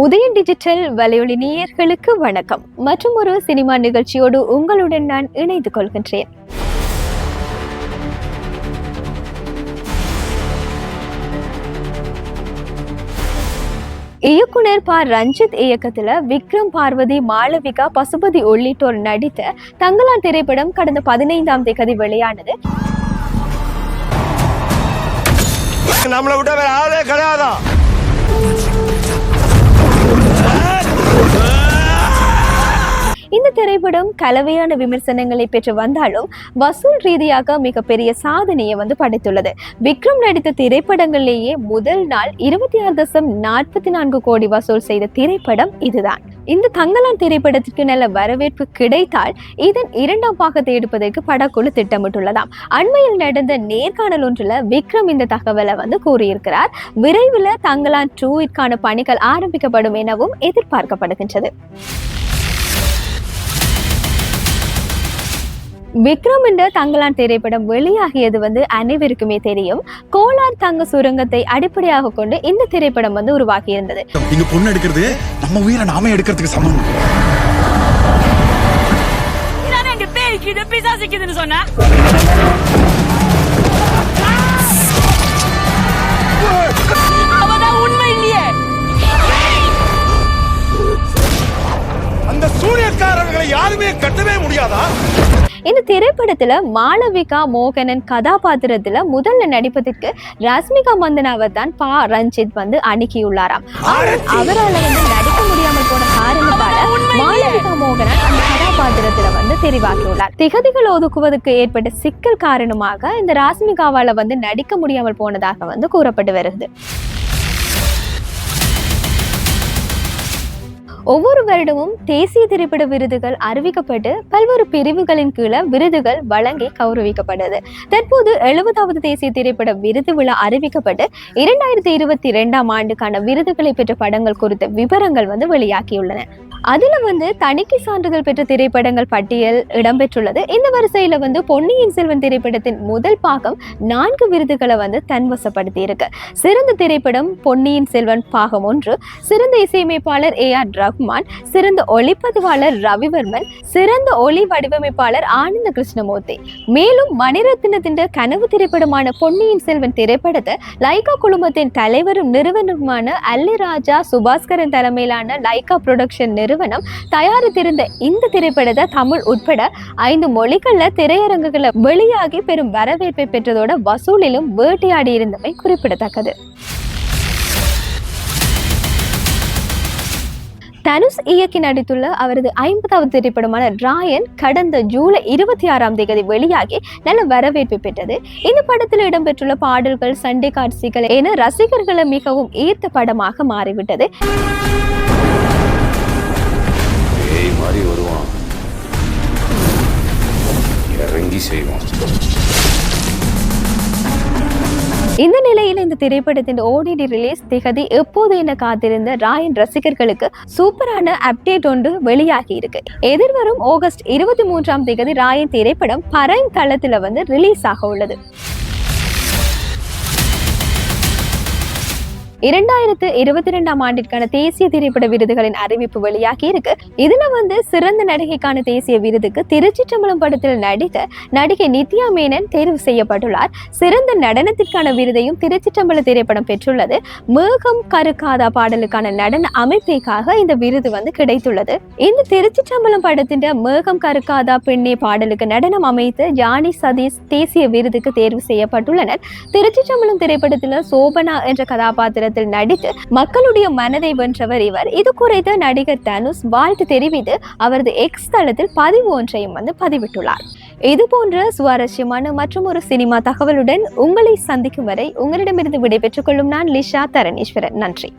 Udayan digital வலையொலி நேயர்களுக்கு வணக்கம். மற்றும் ஒரு சினிமா நிகழ்ச்சியோடு உங்களுடன் நான் இணைந்து கொள்கின்றேன். இயக்குனர் ப ரஞ்சித் இயக்கத்துல விக்ரம் பார்வதி மாளவிகா பசுபதி உள்ளிட்டோர் நடித்த தங்கலான் திரைப்படம் கடந்த பதினைந்தாம் தேதி வெளியானது. நம்மளை விட்ட வேற ஆளே கிடையாதான் இந்த திரைப்படம் கலவையான விமர்சனங்களை பெற்று வந்தாலும் வசூல் ரீதியாக மிகப்பெரிய சாதனையை வந்து படைத்துள்ளது. விக்ரம் நடித்த திரைப்படங்களிலேயே முதல் நாள் இருபத்தி ஆறு தசம் நாற்பத்தி நான்கு கோடி வசூல் செய்த திரைப்படம் இதுதான். இந்த தங்கலான் திரைப்படத்திற்கு நல்ல வரவேற்பு கிடைத்தால் இதன் இரண்டாம் பாகத்தை எடுப்பதற்கு படக்குழு திட்டமிட்டுள்ளதாம். அண்மையில் நடந்த நேர்காணல் ஒன்றில் விக்ரம் இந்த தகவலை வந்து கூறியிருக்கிறார். விரைவில் தங்கலான் டூவிற்கான பணிகள் ஆரம்பிக்கப்படும் எனவும் எதிர்பார்க்கப்படுகின்றது. விக்ரம் என்ற தங்கலான் திரைப்படம் வெளியாகியது வந்து அனைவருக்குமே தெரியும். கோலார் தங்க சுரங்கத்தை அடிப்படையாக கொண்டு இந்த திரைப்படம் வந்து உருவாகி இருந்தது இங்க பொண்ணு எடுக்கிறது நம்ம உயிரை நாம எடுக்கிறதுக்கு சமம். அந்த சூரியக்காரர்களை யாருமே கட்டவே முடியாதா? இந்த திரைப்படத்துல மாளவிகா மோகனன் கதாபாத்திரத்துல முதல்ல நடிப்பதற்கு ரஷ்மிகா மந்தனாவை தான் பா ரஞ்சித் வந்து அணுகியுள்ளாராம். ஆனால் அவரால் வந்து நடிக்க முடியாமல் போன காரணத்தால மாளவிகா மோகனன் அந்த கதாபாத்திரத்துல வந்து தெரிவாகியுள்ளார். திகதிகள் ஒதுக்குவதற்கு ஏற்பட்ட சிக்கல் காரணமாக இந்த ராஸ்மிகாவால வந்து நடிக்க முடியாமல் போனதாக வந்து கூறப்பட்டு வருகிறது. ஒவ்வொரு வருடமும் தேசிய திரைப்பட விருதுகள் அறிவிக்கப்பட்டு பல்வேறு பிரிவுகளின் கீழே விருதுகள் வழங்கி கௌரவிக்கப்படுது தற்போது எழுபதாவது தேசிய திரைப்பட விருது விழா அறிவிக்கப்பட்டு இரண்டாயிரத்தி இருபத்தி இரண்டாம் ஆண்டுக்கான விருதுகளை பெற்ற படங்கள் குறித்த விவரங்கள் வந்து வெளியாகியுள்ளன. அதில் வந்து தணிக்கை சான்றிதழ் பெற்ற திரைப்படங்கள் பட்டியல் இடம்பெற்றுள்ளது. இந்த வரிசையில் வந்து பொன்னியின் செல்வன் திரைப்படத்தின் முதல் பாகம் நான்கு விருதுகளை வந்து தன்வசப்படுத்தி இருக்கு சிறந்த திரைப்படம் பொன்னியின் செல்வன் பாகம் ஒன்று சிறந்த இசையமைப்பாளர் ஏ ஆர் ரஹ்மான் சிறந்த ஒளிப்பதிவாளர் ரவிவர்மன் சிறந்த ஒளி வடிவமைப்பாளர் ஆனந்த கிருஷ்ணமூர்த்தி. மேலும் மணிரத்னத்தின் கனவு திரைப்படமான பொன்னியின் செல்வன் திரைப்படத்தை லைகா குழுமத்தின் தலைவரும் நிறுவனருமான அல்லி ராஜா சுபாஸ்கரன் தலைமையிலான லைகா புரொடக்ஷன் நிறுவனம் தயாரித்திருந்த இந்த திரைப்படத்தை தமிழ் உட்பட ஐந்து மொழிகளில் திரையரங்குகளை வெளியாகி பெரும் வரவேற்பை பெற்றதோட வசூலிலும் வேட்டையாடி இருந்தமை குறிப்பிடத்தக்கது. தனுஷ் இயக்கி நடித்துள்ள அவரது ஐம்பதாவது திரைப்படமான ராயன் கடந்த ஜூலை இருபத்தி ஆறாம் தேதி வெளியாகி நல்ல வரவேற்பு பெற்றது. இந்த படத்தில் இடம்பெற்றுள்ள பாடல்கள் சண்டை காட்சிகள் என ரசிகர்களை மிகவும் ஈர்த்த படமாக மாறிவிட்டது. வருவான். இறங்கி செய்வான். இந்த நிலையில் இந்த திரைப்படத்தின் ஓடிடி ரிலீஸ் திகதி எப்போது என காத்திருந்த ராயன் ரசிகர்களுக்கு சூப்பரான அப்டேட் ஒன்று வெளியாகி இருக்கு. எதிர்வரும் ஆகஸ்ட் இருபத்தி மூன்றாம் திகதி ராயன் திரைப்படம் பரைம் தளத்துல வந்து ரிலீஸ் ஆக உள்ளது. இரண்டாயிரத்து இருபத்தி ரெண்டாம் ஆண்டிற்கான தேசிய திரைப்பட விருதுகளின் அறிவிப்பு வெளியாகி இருக்கு. இதுல வந்து சிறந்த நடிகைக்கான தேசிய விருதுக்கு திருச்சிற்றம்பலம் படத்தில் நடித்த நடிகை நித்யா மேனன் தேர்வு செய்யப்பட்டுள்ளார். சிறந்த நடனத்திற்கான விருதையும் திருச்சிற்றம்பல திரைப்படம் பெற்றுள்ளது. மேகம் கருக்காதா பாடலுக்கான நடன அமைப்பிற்காக இந்த விருது வந்து கிடைத்துள்ளது. இந்த திருச்சிற்றம்பலம் படத்தின் மேகம் கருக்காதா பெண்ணே பாடலுக்கு நடனம் அமைத்து ஜானி சதீஷ் தேசிய விருதுக்கு தேர்வு செய்யப்பட்டுள்ளனர். திருச்சிற்றம்பலம் திரைப்படத்தில் சோபனா என்ற படத்தில் நடித்து மக்களுடைய மனதை வென்றவர் இவர். இது குறித்து நடிகர் தனுஷ் வாழ்த்து தெரிவித்து அவரது எக்ஸ் தளத்தில் பதிவு ஒன்றையும் வந்து பதிவிட்டுள்ளார். இது போன்ற சுவாரஸ்யமான மற்றும் ஒரு சினிமா தகவலுடன் உங்களை சந்திக்கும் வரை உங்களிடமிருந்து விடைபெற்றுக் கொள்ளும் நான் லிஷா தரணீஸ்வரன். நன்றி.